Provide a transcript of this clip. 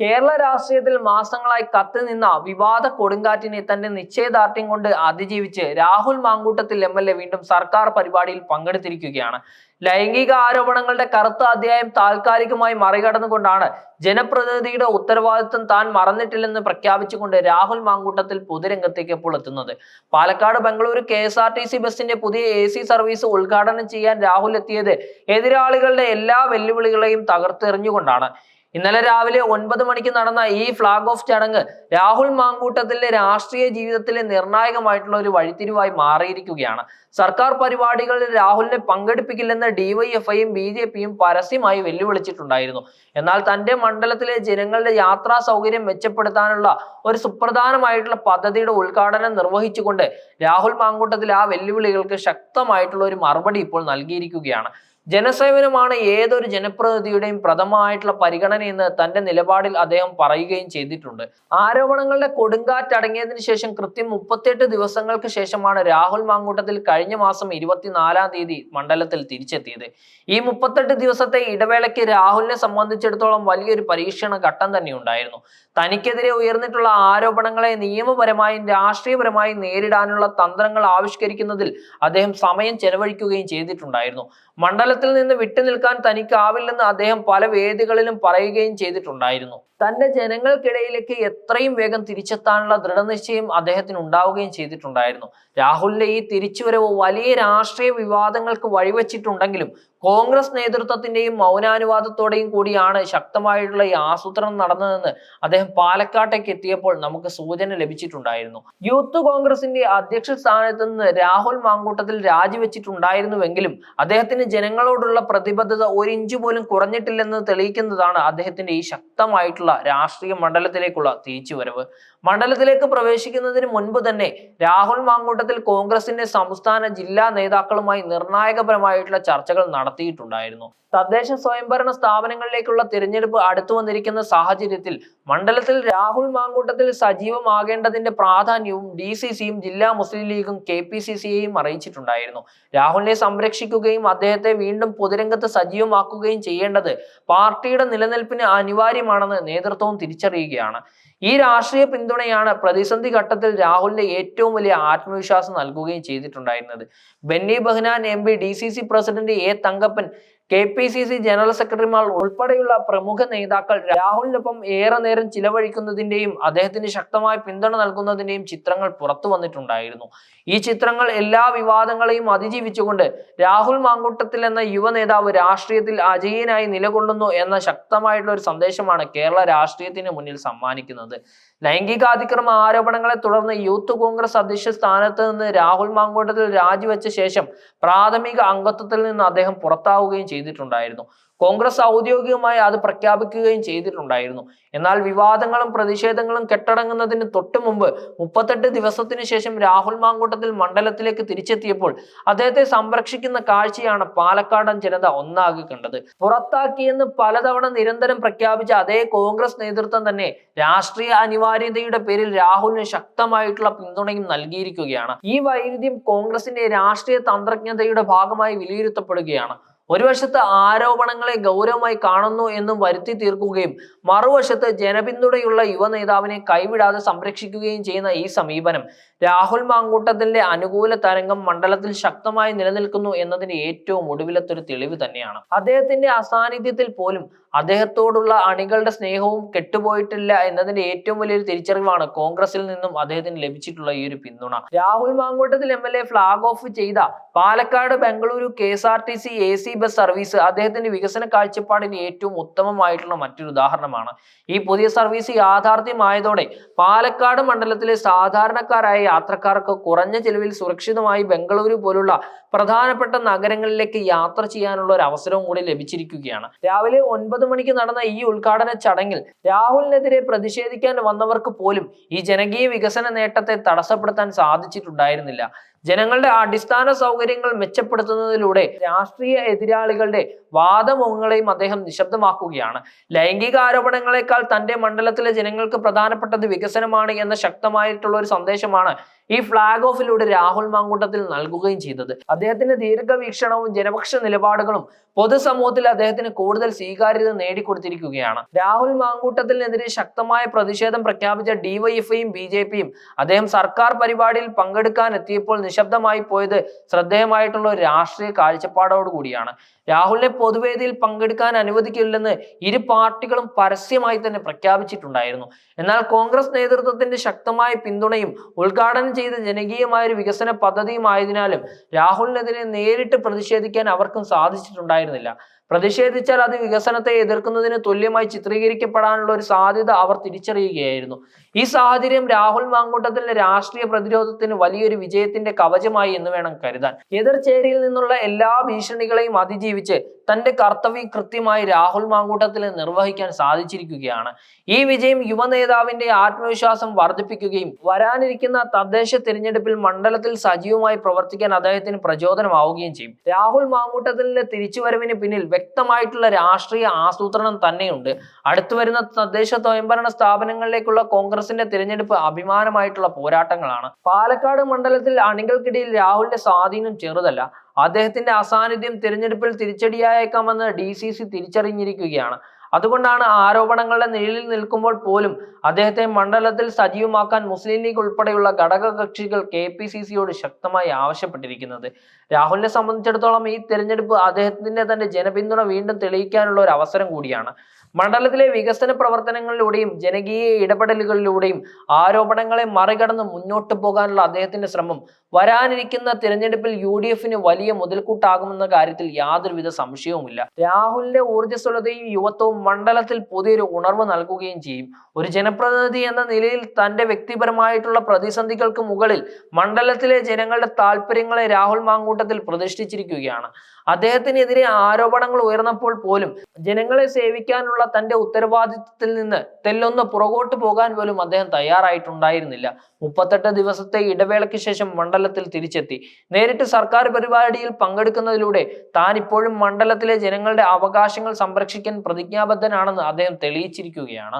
കേരള രാഷ്ട്രീയത്തിൽ മാസങ്ങളായി കത്തി നിന്ന വിവാദ കൊടുങ്കാറ്റിനെ തന്റെ നിശ്ചയദാർഢ്യം കൊണ്ട് അതിജീവിച്ച് Rahul Mamkootathil M L A വീണ്ടും സർക്കാർ പരിപാടിയിൽ പങ്കെടുത്തിരിക്കുകയാണ്. ലൈംഗിക ആരോപണങ്ങളുടെ കറുത്ത അധ്യായം താൽക്കാലികമായി മറികടന്നുകൊണ്ടാണ് ജനപ്രതിനിധിയുടെ ഉത്തരവാദിത്വം താൻ മറന്നിട്ടില്ലെന്ന് പ്രഖ്യാപിച്ചുകൊണ്ട് രാഹുൽ മാങ്കൂട്ടത്തിൽ പൊതുരംഗത്തേക്ക് ഇപ്പോൾ എത്തുന്നത്. Palakkad Bengaluru K S R T C ബസിന്റെ പുതിയ എ സി സർവീസ് ഉദ്ഘാടനം ചെയ്യാൻ രാഹുൽ എത്തിയത് എതിരാളികളുടെ എല്ലാ വെല്ലുവിളികളെയും തകർത്തെറിഞ്ഞുകൊണ്ടാണ്. ഇന്നലെ രാവിലെ ഒൻപത് മണിക്ക് നടന്ന ഈ ഫ്ലാഗ് ഓഫ് ചടങ്ങ് രാഹുൽ മാങ്കൂട്ടത്തിന്റെ രാഷ്ട്രീയ ജീവിതത്തിലെ നിർണായകമായിട്ടുള്ള ഒരു വഴിത്തിരിവായി മാറിയിരിക്കുകയാണ്. സർക്കാർ പരിപാടികളിൽ രാഹുലിനെ പങ്കെടുപ്പിക്കില്ലെന്ന് ഡിവൈഎഫ്ഐയും ബി ജെ പിയും പരസ്യമായി വെല്ലുവിളിച്ചിട്ടുണ്ടായിരുന്നു. എന്നാൽ തന്റെ മണ്ഡലത്തിലെ ജനങ്ങളുടെ യാത്രാ സൗകര്യം മെച്ചപ്പെടുത്താനുള്ള ഒരു സുപ്രധാനമായിട്ടുള്ള പദ്ധതിയുടെ ഉദ്ഘാടനം നിർവഹിച്ചുകൊണ്ട് രാഹുൽ മാങ്കൂട്ടത്തിൽ ആ വെല്ലുവിളികൾക്ക് ശക്തമായിട്ടുള്ള ഒരു മറുപടി ഇപ്പോൾ നൽകിയിരിക്കുകയാണ്. ജനസേവനമാണ് ഏതൊരു ജനപ്രതിനിധിയുടെയും പ്രഥമമായിട്ടുള്ള പരിഗണന എന്ന് തന്റെ നിലപാടിൽ അദ്ദേഹം പറയുകയും ചെയ്തിട്ടുണ്ട്. ആരോപണങ്ങളുടെ കൊടുങ്കാറ്റടങ്ങിയതിനു ശേഷം കൃത്യം മുപ്പത്തിയെട്ട് ദിവസങ്ങൾക്ക് ശേഷമാണ് രാഹുൽ മാങ്കൂട്ടത്തിൽ കഴിഞ്ഞ മാസം ഇരുപത്തിനാലാം തീയതി മണ്ഡലത്തിൽ തിരിച്ചെത്തിയത്. ഈ മുപ്പത്തെട്ട് ദിവസത്തെ ഇടവേളയ്ക്ക് രാഹുലിനെ സംബന്ധിച്ചിടത്തോളം വലിയൊരു പരീക്ഷണ ഘട്ടം തന്നെ ഉണ്ടായിരുന്നു തനിക്കെതിരെ ഉയർന്നിട്ടുള്ള ആരോപണങ്ങളെ നിയമപരമായും രാഷ്ട്രീയപരമായും നേരിടാനുള്ള തന്ത്രങ്ങൾ ആവിഷ്കരിക്കുന്നതിൽ അദ്ദേഹം സമയം ചെലവഴിക്കുകയും ചെയ്തിട്ടുണ്ടായിരുന്നു. മണ്ഡലത്തിൽ നിന്ന് വിട്ടുനിൽക്കാൻ തനിക്കാവില്ലെന്ന് അദ്ദേഹം പല വേദികളിലും പറയുകയും ചെയ്തിട്ടുണ്ടായിരുന്നു. തന്റെ ജനങ്ങൾക്കിടയിലേക്ക് എത്രയും വേഗം തിരിച്ചെത്താനുള്ള ദൃഢനിശ്ചയം അദ്ദേഹത്തിന് ഉണ്ടാവുകയും ചെയ്തിട്ടുണ്ടായിരുന്നു. രാഹുലിന്റെ ഈ തിരിച്ചുവരവ് വലിയ രാഷ്ട്രീയ വിവാദങ്ങൾക്ക് വഴിവെച്ചിട്ടുണ്ടെങ്കിലും കോൺഗ്രസ് നേതൃത്വത്തിന്റെയും മൗനാനുവാദത്തോടെയും കൂടിയാണ് ശക്തമായിട്ടുള്ള ഈ ആസൂത്രണം നടന്നതെന്ന് അദ്ദേഹം പാലക്കാട്ടേക്ക് എത്തിയപ്പോൾ നമുക്ക് സൂചന ലഭിച്ചിട്ടുണ്ടായിരുന്നു. യൂത്ത് കോൺഗ്രസിന്റെ അധ്യക്ഷ സ്ഥാനത്ത് നിന്ന് രാഹുൽ മാങ്കൂട്ടത്തിൽ രാജിവെച്ചിട്ടുണ്ടായിരുന്നുവെങ്കിലും അദ്ദേഹത്തിന് ജനങ്ങളോടുള്ള പ്രതിബദ്ധത ഒരു ഇഞ്ച് പോലും കുറഞ്ഞിട്ടില്ലെന്ന് തെളിയിക്കുന്നതാണ് അദ്ദേഹത്തിന്റെ ഈ ശക്തമായിട്ടുള്ള രാഷ്ട്രീയ മണ്ഡലത്തിലേക്കുള്ള തിരിച്ചുവരവ്. മണ്ഡലത്തിലേക്ക് പ്രവേശിക്കുന്നതിന് മുൻപ് തന്നെ രാഹുൽ മാങ്കൂട്ടത്തിൽ കോൺഗ്രസിന്റെ സംസ്ഥാന ജില്ലാ നേതാക്കളുമായി നിർണായകപരമായിട്ടുള്ള ചർച്ചകൾ നടത്തിയിട്ടുണ്ടായിരുന്നു. തദ്ദേശ സ്വയംഭരണ സ്ഥാപനങ്ങളിലേക്കുള്ള തിരഞ്ഞെടുപ്പ് അടുത്തു വന്നിരിക്കുന്ന സാഹചര്യത്തിൽ മണ്ഡലത്തിൽ രാഹുൽ മാങ്കൂട്ടത്തിൽ സജീവമാകേണ്ടതിന്റെ പ്രാധാന്യവും ഡി സി സിയും ജില്ലാ മുസ്ലിം ലീഗും കെ പി സി സിയെയും അറിയിച്ചിട്ടുണ്ടായിരുന്നു. രാഹുലിനെ സംരക്ഷിക്കുകയും അദ്ദേഹത്തെ വീണ്ടും പൊതുരംഗത്ത് സജീവമാക്കുകയും ചെയ്യേണ്ടത് പാർട്ടിയുടെ നിലനിൽപ്പിന് അനിവാര്യമാണെന്ന് നേതൃത്വവും തിരിച്ചറിയുകയാണ്. ഈ രാഷ്ട്രീയ പിന്തുണയാണ് പ്രതിസന്ധി ഘട്ടത്തിൽ രാഹുലിന്റെ ഏറ്റവും വലിയ ആത്മവിശ്വാസം നൽകുകയും ചെയ്തിട്ടുണ്ടായിരുന്നത്. Benny Behanan M P D C C president A Thankappan K P C C general സെക്രട്ടറിമാർ ഉൾപ്പെടെയുള്ള പ്രമുഖ നേതാക്കൾ രാഹുലിനൊപ്പം ഏറെ നേരം ചിലവഴിക്കുന്നതിന്റെയും അദ്ദേഹത്തിന് ശക്തമായ പിന്തുണ നൽകുന്നതിന്റെയും ചിത്രങ്ങൾ പുറത്തു വന്നിട്ടുണ്ടായിരുന്നു. ഈ ചിത്രങ്ങൾ എല്ലാ വിവാദങ്ങളെയും അതിജീവിച്ചുകൊണ്ട് രാഹുൽ മാങ്കൂട്ടത്തിൽ എന്ന യുവ നേതാവ് രാഷ്ട്രീയത്തിൽ അജയ്യനായി നിലകൊള്ളുന്നു എന്ന ശക്തമായിട്ടുള്ള ഒരു സന്ദേശമാണ് കേരള രാഷ്ട്രീയത്തിന് മുന്നിൽ സമ്മാനിക്കുന്നത്. ലൈംഗികാതിക്രമ ആരോപണങ്ങളെ തുടർന്ന് യൂത്ത് കോൺഗ്രസ് അധ്യക്ഷ സ്ഥാനത്ത് നിന്ന് രാഹുൽ മാങ്കൂട്ടത്തിൽ രാജിവെച്ച ശേഷം പ്രാഥമിക അംഗത്വത്തിൽ നിന്ന് അദ്ദേഹം പുറത്താവുകയും ചെയ്തിട്ടുണ്ടായിരുന്നു. കോൺഗ്രസ് ഔദ്യോഗികമായി അത് പ്രഖ്യാപിക്കുകയും ചെയ്തിട്ടുണ്ടായിരുന്നു. എന്നാൽ വിവാദങ്ങളും പ്രതിഷേധങ്ങളും കെട്ടടങ്ങുന്നതിന് തൊട്ടു മുമ്പ് മുപ്പത്തെട്ട് ദിവസത്തിന് ശേഷം രാഹുൽ മാങ്കൂട്ടത്തിൽ മണ്ഡലത്തിലേക്ക് തിരിച്ചെത്തിയപ്പോൾ അദ്ദേഹത്തെ സംരക്ഷിക്കുന്ന കാഴ്ചയാണ് പാലക്കാടൻ ജനത ഒന്നാകെ കണ്ടത്. പുറത്താക്കിയെന്ന് പലതവണ നിരന്തരം പ്രഖ്യാപിച്ച അതേ കോൺഗ്രസ് നേതൃത്വം തന്നെ രാഷ്ട്രീയ അനിവാര്യതയുടെ പേരിൽ രാഹുലിന് ശക്തമായിട്ടുള്ള പിന്തുണയും നൽകിയിരിക്കുകയാണ്. ഈ വൈരുദ്ധ്യം കോൺഗ്രസിന്റെ രാഷ്ട്രീയ തന്ത്രജ്ഞതയുടെ ഭാഗമായി വിലയിരുത്തപ്പെടുകയാണ്. ഒരു വശത്ത് ആരോപണങ്ങളെ ഗൗരവമായി കാണുന്നു എന്നും വരുത്തി തീർക്കുകയും മറുവശത്ത് ജനപിന്തുണയുള്ള യുവ നേതാവിനെ കൈവിടാതെ സംരക്ഷിക്കുകയും ചെയ്യുന്ന ഈ സമീപനം രാഹുൽ മാങ്കൂട്ടത്തിന്റെ അനുകൂല തരംഗം മണ്ഡലത്തിൽ ശക്തമായി നിലനിൽക്കുന്നു എന്നതിന്റെ ഏറ്റവും ഒടുവിലത്തെ ഒരു തെളിവ് തന്നെയാണ്. അദ്ദേഹത്തിന്റെ അസാന്നിധ്യത്തിൽ പോലും അദ്ദേഹത്തോടുള്ള അണികളുടെ സ്നേഹവും കെട്ടുപോയിട്ടില്ല എന്നതിന്റെ ഏറ്റവും വലിയൊരു തിരിച്ചറിവാണ് കോൺഗ്രസിൽ നിന്നും അദ്ദേഹത്തിന് ലഭിച്ചിട്ടുള്ള ഈ ഒരു പിന്തുണ. Rahul Mamkootathil M L A flag off ചെയ്ത Palakkad Bengaluru K S R T C A C bus service അദ്ദേഹത്തിന്റെ വികസന കാഴ്ചപ്പാടിന് ഏറ്റവും ഉത്തമമായിട്ടുള്ള മറ്റൊരു ഉദാഹരണമാണ്. ഈ പുതിയ സർവീസ് യാഥാർത്ഥ്യമായതോടെ പാലക്കാട് മണ്ഡലത്തിലെ സാധാരണക്കാരായ യാത്രക്കാർക്ക് കുറഞ്ഞ ചെലവിൽ സുരക്ഷിതമായി ബംഗളൂരു പോലുള്ള പ്രധാനപ്പെട്ട നഗരങ്ങളിലേക്ക് യാത്ര ചെയ്യാനുള്ള ഒരു അവസരവും കൂടി ലഭിച്ചിരിക്കുകയാണ്. രാവിലെ ഒൻപത് മണിക്ക് നടന്ന ഈ ഉദ്ഘാടന ചടങ്ങിൽ രാഹുലിനെതിരെ പ്രതിഷേധിക്കാൻ വന്നവർക്ക് പോലും ഈ ജനകീയ വികസന നേട്ടത്തെ തടസ്സപ്പെടുത്താൻ സാധിച്ചിട്ടുണ്ടായിരുന്നില്ല. ജനങ്ങളുടെ അടിസ്ഥാന സൗകര്യങ്ങൾ മെച്ചപ്പെടുത്തുന്നതിലൂടെ രാഷ്ട്രീയ എതിരാളികളുടെ വാദമുഖങ്ങളെയും അദ്ദേഹം നിശബ്ദമാക്കുകയാണ്. ലൈംഗിക ആരോപണങ്ങളെക്കാൾ തന്റെ മണ്ഡലത്തിലെ ജനങ്ങൾക്ക് പ്രധാനപ്പെട്ടത് വികസനമാണ് എന്ന ശക്തമായിട്ടുള്ള ഒരു സന്ദേശമാണ് ഈ ഫ്ലാഗ് ഓഫിലൂടെ രാഹുൽ മാങ്കൂട്ടത്തിൽ നൽകുകയും ചെയ്തത്. അദ്ദേഹത്തിന്റെ ദീർഘവീക്ഷണവും ജനപക്ഷ നിലപാടുകളും പൊതുസമൂഹത്തിൽ അദ്ദേഹത്തിന് കൂടുതൽ സ്വീകാര്യത നേടിക്കൊടുത്തിരിക്കുകയാണ്. രാഹുൽ മാങ്കൂട്ടത്തിനെതിരെ ശക്തമായ പ്രതിഷേധം പ്രഖ്യാപിച്ച ഡിവൈഎഫ്ഐയും ബി ജെ പിയും അദ്ദേഹം സർക്കാർ പരിപാടിയിൽ പങ്കെടുക്കാൻ എത്തിയപ്പോൾ നിശബ്ദമായി പോയത് ശ്രദ്ധേയമായിട്ടുള്ള ഒരു രാഷ്ട്രീയ കാഴ്ചപ്പാടോട് കൂടിയാണ്. രാഹുലിനെ പൊതുവേദിയിൽ പങ്കെടുക്കാൻ അനുവദിക്കില്ലെന്ന് ഇരു പാർട്ടികളും പരസ്യമായി തന്നെ പ്രഖ്യാപിച്ചിട്ടുണ്ടായിരുന്നു. എന്നാൽ കോൺഗ്രസ് നേതൃത്വത്തിന്റെ ശക്തമായ പിന്തുണയും ഉദ്ഘാടനം ചെയ്ത ജനകീയമായ ഒരു വികസന പദ്ധതിയും ആയതിനാലും രാഹുലിനെതിരെ നേരിട്ട് പ്രതിഷേധിക്കാൻ അവർക്കും സാധിച്ചിട്ടുണ്ടായിരുന്നില്ല. പ്രതിഷേധിച്ചാൽ അത് വികസനത്തെ എതിർക്കുന്നതിന് തുല്യമായി ചിത്രീകരിക്കപ്പെടാനുള്ള ഒരു സാധ്യത അവർ തിരിച്ചറിയുകയായിരുന്നു. ഈ സാഹചര്യം രാഹുൽ മാങ്കൂട്ടത്തിന്റെ രാഷ്ട്രീയ പ്രതിരോധത്തിന് വലിയൊരു വിജയത്തിന്റെ കവചമായി എന്ന് വേണം കരുതാൻ. എതിർചേരിയിൽ നിന്നുള്ള എല്ലാ ഭീഷണികളെയും അതിജീവിച്ച് തന്റെ കർത്തവ്യം കൃത്യമായി രാഹുൽ മാങ്കൂട്ടത്തിന് നിർവഹിക്കാൻ സാധിച്ചിരിക്കുകയാണ്. ഈ വിജയം യുവ നേതാവിന്റെ ആത്മവിശ്വാസം വർദ്ധിപ്പിക്കുകയും വരാനിരിക്കുന്ന തദ്ദേശ തിരഞ്ഞെടുപ്പിൽ മണ്ഡലത്തിൽ സജീവമായി പ്രവർത്തിക്കാൻ അദ്ദേഹത്തിന് പ്രചോദനമാവുകയും ചെയ്യും. രാഹുൽ മാങ്കൂട്ടത്തിന്റെ തിരിച്ചുവരവിന് പിന്നിൽ വ്യക്തമായിട്ടുള്ള രാഷ്ട്രീയ ആസൂത്രണം തന്നെയുണ്ട്. അടുത്തു വരുന്ന തദ്ദേശ സ്വയംഭരണ സ്ഥാപനങ്ങളിലേക്കുള്ള കോൺഗ്രസിന്റെ തിരഞ്ഞെടുപ്പ് അഭിമാനമായിട്ടുള്ള പോരാട്ടങ്ങളാണ്. പാലക്കാട് മണ്ഡലത്തിൽ അണികൾക്കിടയിൽ രാഹുലിന്റെ സ്വാധീനം ചെറുതല്ല. അദ്ദേഹത്തിന്റെ അസാന്നിധ്യം തിരഞ്ഞെടുപ്പിൽ തിരിച്ചടിയായേക്കാമെന്ന് ഡി സി സി തിരിച്ചറിഞ്ഞിരിക്കുകയാണ്. അതുകൊണ്ടാണ് ആരോപണങ്ങളുടെ നിഴലിൽ നിൽക്കുമ്പോൾ പോലും അദ്ദേഹത്തെ മണ്ഡലത്തിൽ സജീവമാക്കാൻ മുസ്ലിം ലീഗ് ഉൾപ്പെടെയുള്ള ഘടക കക്ഷികൾ കെ പി സി സിയോട് ശക്തമായി ആവശ്യപ്പെട്ടിരിക്കുന്നത്. രാഹുലിനെ സംബന്ധിച്ചിടത്തോളം ഈ തെരഞ്ഞെടുപ്പ് അദ്ദേഹത്തിന്റെ തന്റെ ജനപിന്തുണ വീണ്ടും തെളിയിക്കാനുള്ള ഒരു അവസരം കൂടിയാണ്. മണ്ഡലത്തിലെ വികസന പ്രവർത്തനങ്ങളിലൂടെയും ജനകീയ ഇടപെടലുകളിലൂടെയും ആരോപണങ്ങളെ മറികടന്ന് മുന്നോട്ട് പോകാനുള്ള അദ്ദേഹത്തിന്റെ ശ്രമം വരാനിരിക്കുന്ന തിരഞ്ഞെടുപ്പിൽ യു ഡി എഫിന് വലിയ മുതൽക്കൂട്ടാകുമെന്ന കാര്യത്തിൽ യാതൊരുവിധ സംശയവുമില്ല. രാഹുലിന്റെ ഊർജസ്വലതയും യുവത്വവും മണ്ഡലത്തിൽ പുതിയൊരു ഉണർവ് നൽകുകയും ചെയ്യും. ഒരു ജനപ്രതിനിധി എന്ന നിലയിൽ തന്റെ വ്യക്തിപരമായിട്ടുള്ള പ്രതിസന്ധികൾക്ക് മുകളിൽ മണ്ഡലത്തിലെ ജനങ്ങളുടെ താല്പര്യങ്ങളെ രാഹുൽ മാങ്കൂട്ടത്തിൽ പ്രതിഷ്ഠിച്ചിരിക്കുകയാണ്. അദ്ദേഹത്തിനെതിരെ ആരോപണങ്ങൾ ഉയർന്നപ്പോൾ പോലും ജനങ്ങളെ സേവിക്കാനുള്ള തന്റെ ഉത്തരവാദിത്വത്തിൽ നിന്ന് തെല്ലൊന്ന് പുറകോട്ട് പോകാൻ പോലും അദ്ദേഹം തയ്യാറായിട്ടുണ്ടായിരുന്നില്ല. മുപ്പത്തെട്ട് ദിവസത്തെ ഇടവേളയ്ക്ക് ശേഷം മണ്ഡലത്തിൽ തിരിച്ചെത്തി. നേരിട്ട് സർക്കാർ പരിപാടിയിൽ പങ്കെടുക്കുന്നതിലൂടെ താൻ ഇപ്പോഴും മണ്ഡലത്തിലെ ജനങ്ങളുടെ അവകാശങ്ങൾ സംരക്ഷിക്കാൻ പ്രതിജ്ഞാബദ്ധനാണെന്ന് അദ്ദേഹം തെളിയിച്ചിരിക്കുകയാണ്.